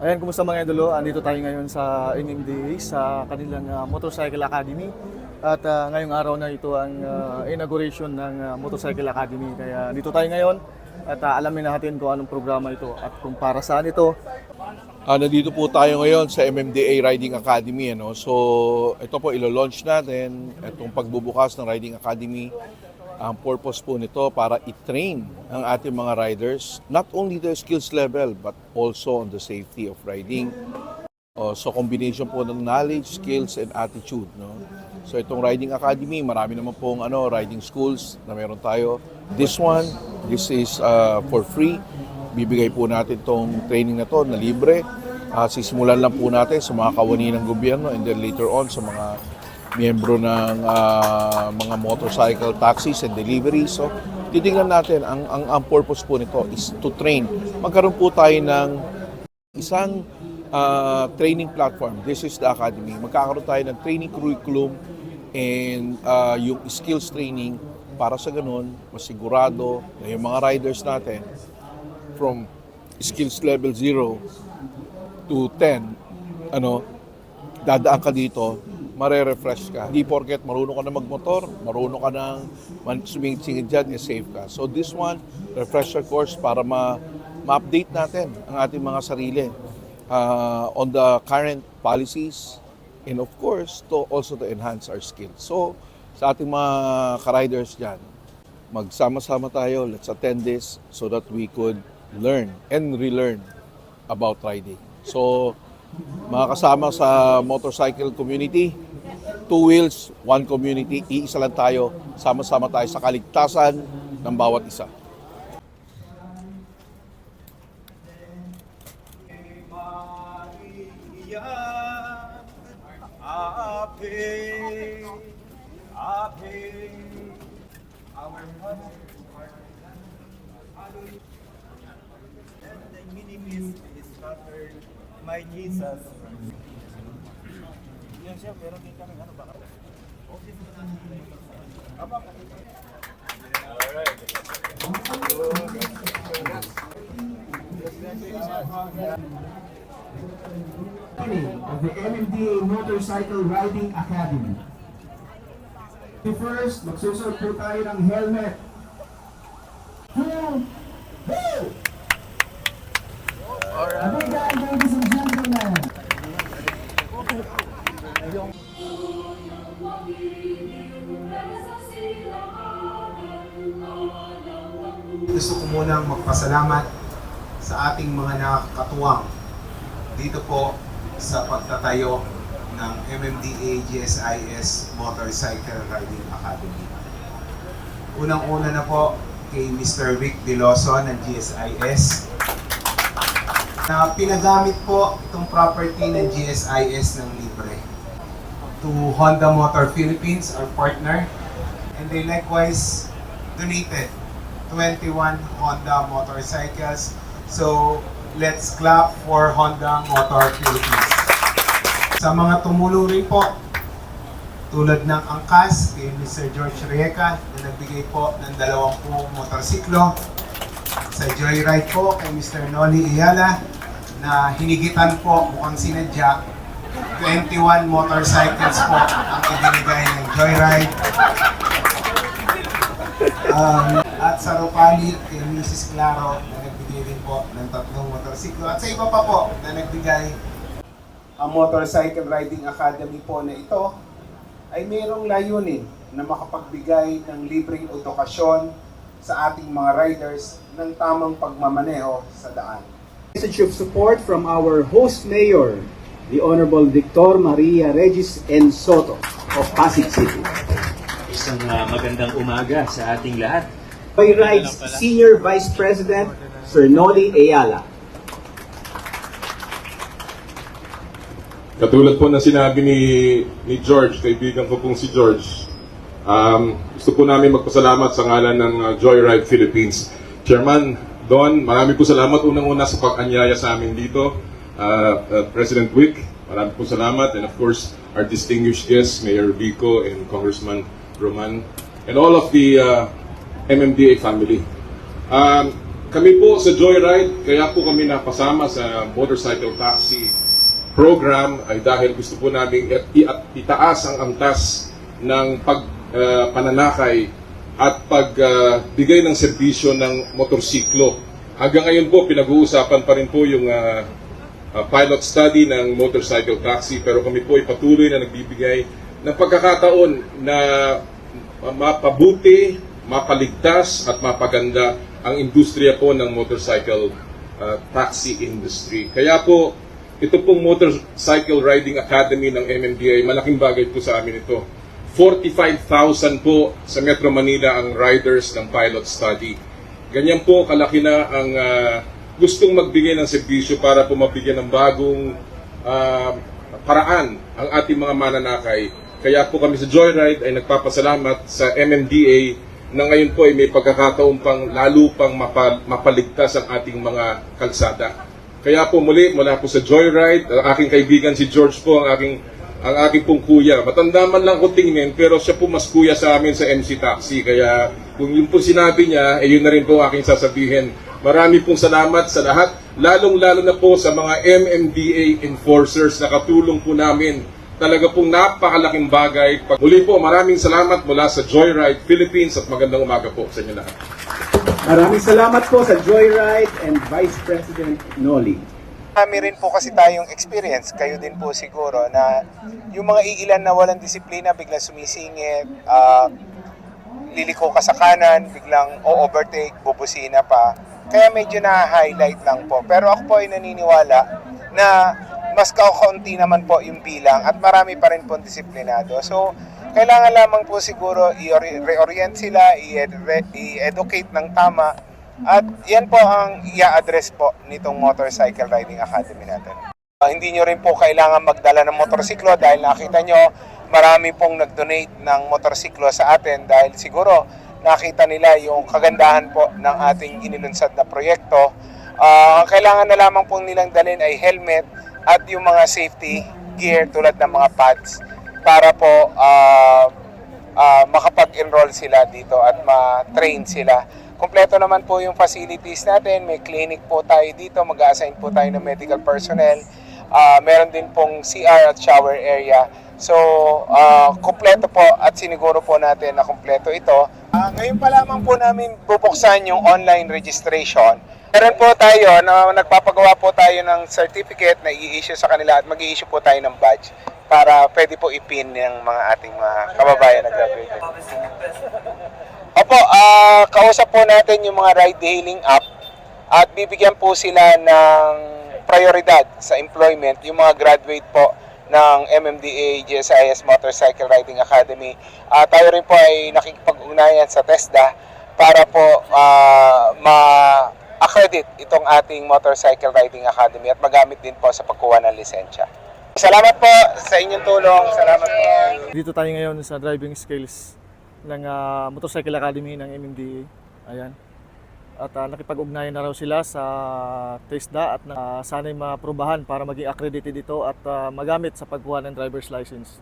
Ayan, kumusta mga idolo? Andito tayo ngayon sa MMDA sa kanilang ah, Motorcycle Academy. At ah, ngayong araw na ito ang ah, inauguration ng ah, Motorcycle Academy. Kaya dito tayo ngayon at ah, alamin natin kung anong programa ito at kung para saan ito. Ah, nandito po tayo ngayon sa MMDA Riding Academy. Ano? So, ito po ilo-launch natin. Itong pagbubukas ng Riding Academy. Ang purpose po nito para i-train ang ating mga riders, not only the skills level, but also on the safety of riding. Oh, so, combination po ng knowledge, skills, and attitude. No? So, itong Riding Academy, marami naman pong ano, riding schools na meron tayo. This one, this is uh, for free bibigay po natin tong training na to na libre. Ah, sisimulan lang po natin sa mga kawani ng gobyerno and then later on sa mga miyembro ng ah, mga motorcycle taxis and deliveries. So, titingnan natin, ang, ang, ang purpose po nito is to train. Magkaroon po tayo ng isang ah, training platform. This is the academy. Magkakaroon tayo ng training curriculum and ah, yung skills training para sa ganun, masigurado na yung mga riders natin from skills level 0 to 10, ano, dadaan ka dito, mare-refresh ka. Hindi porket marunong ka na magmotor, marunong ka man- sumingit-singit dyan, eh, safe ka. So this one, refresher course para ma- ma-update natin ang ating mga sarili uh, on the current policies and of course, to also to enhance our skills. So, sa ating mga ka-riders dyan, magsama-sama tayo, let's attend this so that we could learn and relearn about riding. So, mga kasama sa motorcycle community, two wheels, one community, iisa lang tayo, sama-sama tayo sa kaligtasan ng bawat isa. Ave, Ave, our mother, and the minimis is scattered, my Jesus. Siya, meron din kami ano ba? Okay, Aba, training of the MMDA Motorcycle Riding Academy. First, magsusuot po tayo ng helmet. Magpasalamat sa ating mga nakakatuwang dito po sa pagtatayo ng MMDA GSIS Motorcycle Riding Academy. Unang-una na po kay Mr. Rick Deloso ng GSIS na pinagamit po itong property ng GSIS ng libre to Honda Motor Philippines, our partner, and they likewise donated 21 Honda motorcycles. So, let's clap for Honda Motor Philippines. Sa mga tumulong rin po, tulad ng angkas kay Mr. George Rieca na nagbigay po ng 20 motorsiklo. Sa Joyride po kay Mr. Noli Iyala na hinigitan po mukhang sinadya 21 motorcycles po ang ibinigay ng Joyride. Um, at sa Ropali, kay Mrs. Claro na nagbigay din po ng tatlong motorsiklo. At sa iba pa po na nagbigay ang Motorcycle Riding Academy po na ito ay mayroong layunin na makapagbigay ng libreng edukasyon sa ating mga riders ng tamang pagmamaneho sa daan. message of support from our host mayor, the Honorable Victor Maria Regis N. Soto of Pasig City. Isang ah, magandang umaga sa ating lahat. Rides Senior Vice President, Sir Noli Ayala. Katulad po na sinabi ni, ni George, kaibigan ko pong si George, um, gusto po namin magpasalamat sa ngalan ng uh, Joyride Philippines. Chairman Don, marami po salamat unang-una sa pag-anyaya sa amin dito. Uh, uh, President Wick, marami po salamat. And of course, our distinguished guests, Mayor Vico and Congressman Roman, and all of the uh, MMDA family. Um, kami po sa Joyride, kaya po kami napasama sa motorcycle taxi program ay dahil gusto po namin itaas ang antas ng pag pananakay at pagbigay ng serbisyo ng motorsiklo. Hanggang ngayon po, pinag-uusapan pa rin po yung ah, ah, pilot study ng motorcycle taxi pero kami po ay patuloy na nagbibigay ng pagkakataon na ma- mapabuti, mapaligtas at mapaganda ang industriya po ng motorcycle uh, taxi industry. Kaya po, ito pong Motorcycle Riding Academy ng MMDA, malaking bagay po sa amin ito. 45,000 po sa Metro Manila ang riders ng pilot study. Ganyan po kalaki na ang ah, gustong magbigay ng serbisyo para po mabigyan ng bagong ah, paraan ang ating mga mananakay. Kaya po kami sa Joyride ay nagpapasalamat sa MMDA na ngayon po ay may pagkakataon pang lalo pang mapa- mapaligtas ang ating mga kalsada. Kaya po muli, mula po sa Joyride, ang aking kaibigan si George po, ang aking ang aking pong kuya. Matanda man lang ko tingin, pero siya po mas kuya sa amin sa MC Taxi. Kaya kung yun po sinabi niya, eh yun na rin po aking sasabihin. Marami pong salamat sa lahat, lalong-lalo na po sa mga MMDA enforcers na katulong po namin. Talaga pong napakalaking bagay. Pag- Muli po, maraming salamat mula sa Joyride Philippines at magandang umaga po sa inyo lahat. Maraming salamat po sa Joyride and Vice President Noli. Marami rin po kasi tayong experience, kayo din po siguro, na yung mga iilan na walang disiplina, biglang sumisingit, ah, liliko ka sa kanan, biglang o-overtake, bubusina pa. Kaya medyo na-highlight lang po. Pero ako po ay naniniwala na mas kakaunti naman po yung bilang at marami pa rin po disiplinado. So, kailangan lamang po siguro i-reorient sila, i-ed- i-educate ng tama at yan po ang i-address po nitong Motorcycle Riding Academy natin. Uh, hindi nyo rin po kailangan magdala ng motorsiklo dahil nakita nyo marami pong nag-donate ng motorsiklo sa atin dahil siguro nakita nila yung kagandahan po ng ating inilunsad na proyekto. Ang kailangan na lamang pong nilang dalhin ay helmet at yung mga safety gear tulad ng mga pads para po ah, ah, makapag-enroll sila dito at ma-train sila. Kompleto naman po yung facilities natin. May clinic po tayo dito. Mag-assign po tayo ng medical personnel. Ah, meron din pong CR at shower area. So, ah, kompleto po at siniguro po natin na kompleto ito. Ah, ngayon pa lamang po namin bubuksan yung online registration. Meron po tayo na nagpapagawa po tayo ng certificate na i-issue sa kanila at mag-i-issue po tayo ng badge para pwede po ipin ng mga ating mga kababayan na graduated. Opo, ah kausap po natin yung mga ride-hailing app at bibigyan po sila ng prioridad sa employment yung mga graduate po ng MMDA GSIS Motorcycle Riding Academy. Ah, tayo rin po ay nakikipag-ugnayan sa TESDA para po ah, ma-accredit itong ating Motorcycle Riding Academy at magamit din po sa pagkuha ng lisensya. Salamat po sa inyong tulong. Salamat po. Dito tayo ngayon sa driving skills ng ah, Motorcycle Academy ng MMDA. Ayan. At ah, nakipag-ugnayan na raw sila sa TESDA at na, sana'y maprubahan para maging accredited ito at ah, magamit sa pagkuha ng driver's license.